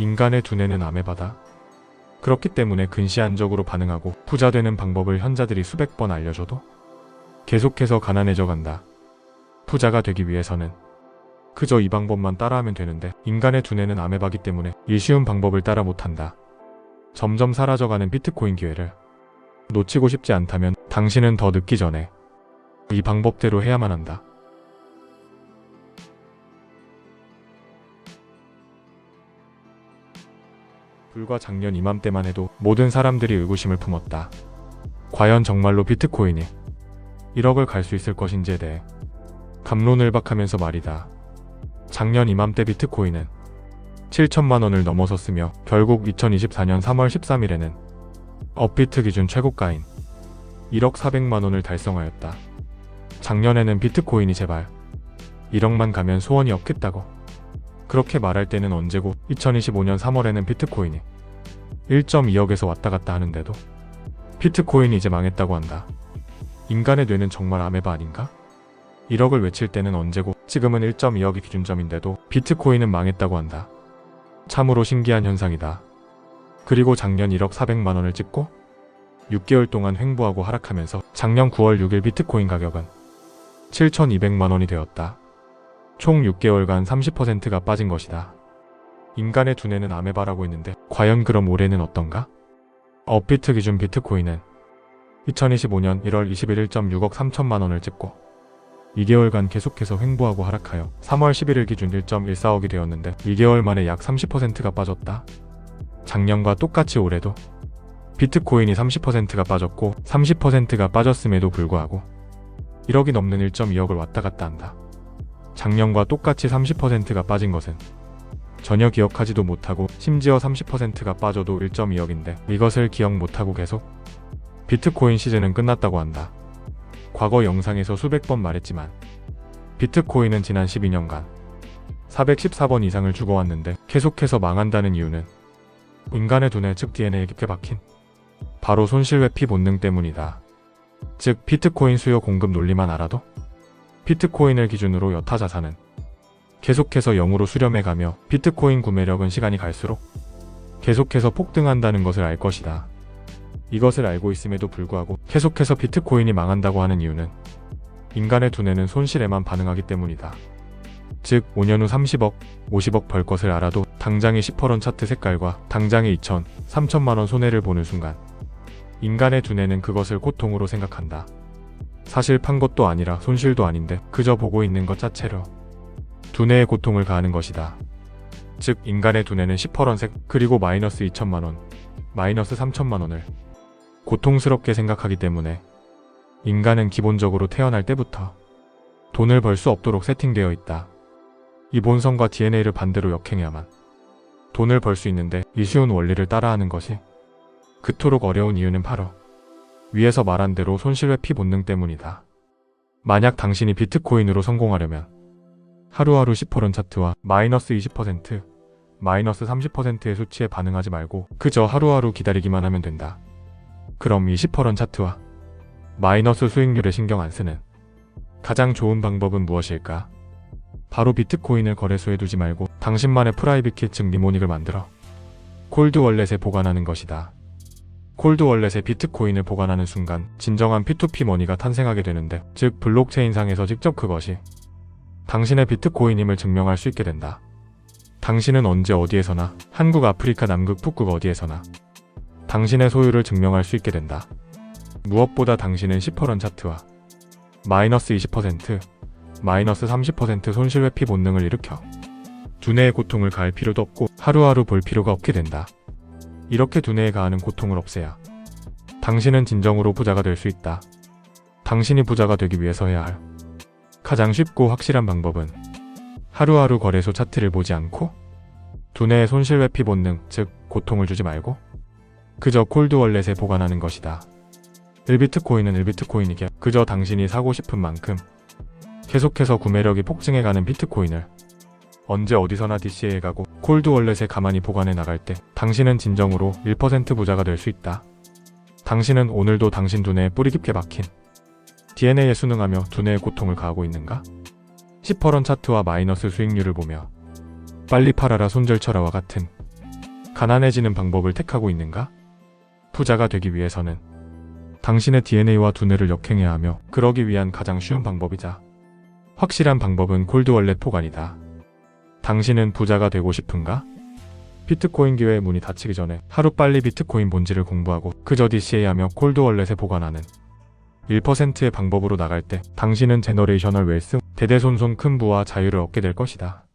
인간의 두뇌는 아메바다. 그렇기 때문에 근시안적으로 반응하고 부자 되는 방법을 현자들이 수백 번 알려줘도 계속해서 가난해져 간다. 부자가 되기 위해서는 그저 이 방법만 따라하면 되는데 인간의 두뇌는 아메바기 때문에 이 쉬운 방법을 따라 못한다. 점점 사라져가는 비트코인 기회를 놓치고 싶지 않다면 당신은 더 늦기 전에 이 방법대로 해야만 한다. 불과 작년 이맘때만 해도 모든 사람들이 의구심을 품었다. 과연 정말로 비트코인이 1억을 갈 수 있을 것인지에 대해 감론을박하면서 말이다. 작년 이맘때 비트코인은 7천만 원을 넘어섰으며 결국 2024년 3월 13일에는 업비트 기준 최고가인 1억 400만 원을 달성하였다. 작년에는 비트코인이 제발 1억만 가면 소원이 없겠다고 그렇게 말할 때는 언제고 2025년 3월에는 비트코인이 1.2억에서 왔다 갔다 하는데도 비트코인이 이제 망했다고 한다. 인간의 뇌는 정말 아메바 아닌가? 1억을 외칠 때는 언제고 지금은 1.2억이 기준점인데도 비트코인은 망했다고 한다. 참으로 신기한 현상이다. 그리고 작년 1억 400만 원을 찍고 6개월 동안 횡보하고 하락하면서 작년 9월 6일 비트코인 가격은 7,200만 원이 되었다. 총 6개월간 30%가 빠진 것이다. 인간의 두뇌는 아메바라고 했는데 과연 그럼 올해는 어떤가? 업비트 기준 비트코인은 2025년 1월 21일 1.6억 3천만 원을 찍고 2개월간 계속해서 횡보하고 하락하여 3월 11일 기준 1.14억이 되었는데 2개월 만에 약 30%가 빠졌다. 작년과 똑같이 올해도 비트코인이 30%가 빠졌고 30%가 빠졌음에도 불구하고 1억이 넘는 1.2억을 왔다 갔다 한다. 작년과 똑같이 30%가 빠진 것은 전혀 기억하지도 못하고 심지어 30%가 빠져도 1.2억인데 이것을 기억 못하고 계속 비트코인 시즌은 끝났다고 한다. 과거 영상에서 수백 번 말했지만 비트코인은 지난 12년간 414번 이상을 죽어왔는데 계속해서 망한다는 이유는 인간의 두뇌 즉 DNA에 깊게 박힌 바로 손실 회피 본능 때문이다. 즉 비트코인 수요 공급 논리만 알아도 비트코인을 기준으로 여타 자산은 계속해서 0으로 수렴해가며 비트코인 구매력은 시간이 갈수록 계속해서 폭등한다는 것을 알 것이다. 이것을 알고 있음에도 불구하고 계속해서 비트코인이 망한다고 하는 이유는 인간의 두뇌는 손실에만 반응하기 때문이다. 즉 5년 후 30억, 50억 벌 것을 알아도 당장의 10%런 차트 색깔과 당장의 2천, 3천만 원 손해를 보는 순간 인간의 두뇌는 그것을 고통으로 생각한다. 사실 판 것도 아니라 손실도 아닌데 그저 보고 있는 것 자체로 두뇌의 고통을 가하는 것이다. 즉 인간의 두뇌는 10%런색 그리고 마이너스 2천만 원, 마이너스 3천만 원을 고통스럽게 생각하기 때문에 인간은 기본적으로 태어날 때부터 돈을 벌 수 없도록 세팅되어 있다. 이 본성과 DNA를 반대로 역행해야만 돈을 벌 수 있는데 이 쉬운 원리를 따라하는 것이 그토록 어려운 이유는 바로 위에서 말한 대로 손실 회피 본능 때문이다. 만약 당신이 비트코인으로 성공하려면 하루하루 10%런 차트와 마이너스 20%, 마이너스 30%의 수치에 반응하지 말고 그저 하루하루 기다리기만 하면 된다. 그럼 이 10%런 차트와 마이너스 수익률에 신경 안 쓰는 가장 좋은 방법은 무엇일까? 바로 비트코인을 거래소에 두지 말고 당신만의 프라이빗 키즉 니모닉을 만들어 콜드 월렛에 보관하는 것이다. 콜드 월렛에 비트코인을 보관하는 순간 진정한 P2P 머니가 탄생하게 되는데 즉 블록체인상에서 직접 그것이 당신의 비트코인임을 증명할 수 있게 된다. 당신은 언제 어디에서나 한국, 아프리카, 남극, 북극 어디에서나 당신의 소유를 증명할 수 있게 된다. 무엇보다 당신은 10%런 차트와 마이너스 20%, 마이너스 30% 손실 회피 본능을 일으켜 두뇌의 고통을 가할 필요도 없고 하루하루 볼 필요가 없게 된다. 이렇게 두뇌에 가하는 고통을 없애야 당신은 진정으로 부자가 될 수 있다. 당신이 부자가 되기 위해서 해야 할 가장 쉽고 확실한 방법은 하루하루 거래소 차트를 보지 않고 두뇌의 손실 회피 본능, 즉 고통을 주지 말고 그저 콜드 월렛에 보관하는 것이다. 1비트코인은 1비트코인이게 그저 당신이 사고 싶은 만큼 계속해서 구매력이 폭증해가는 비트코인을 언제 어디서나 DC에 가고 콜드 월렛에 가만히 보관해 나갈 때 당신은 진정으로 1% 부자가 될 수 있다. 당신은 오늘도 당신 두뇌에 뿌리 깊게 박힌 DNA에 순응하며 두뇌의 고통을 가하고 있는가? 10%런 차트와 마이너스 수익률을 보며 빨리 팔아라 손절쳐라와 같은 가난해지는 방법을 택하고 있는가? 부자가 되기 위해서는 당신의 DNA와 두뇌를 역행해야 하며 그러기 위한 가장 쉬운 방법이자 확실한 방법은 콜드월렛 포관이다. 당신은 부자가 되고 싶은가? 비트코인 기회의 문이 닫히기 전에 하루빨리 비트코인 본질을 공부하고 그저 DCA하며 콜드월렛에 보관하는 1%의 방법으로 나갈 때 당신은 제너레이셔널 웰스 대대손손 큰 부와 자유를 얻게 될 것이다.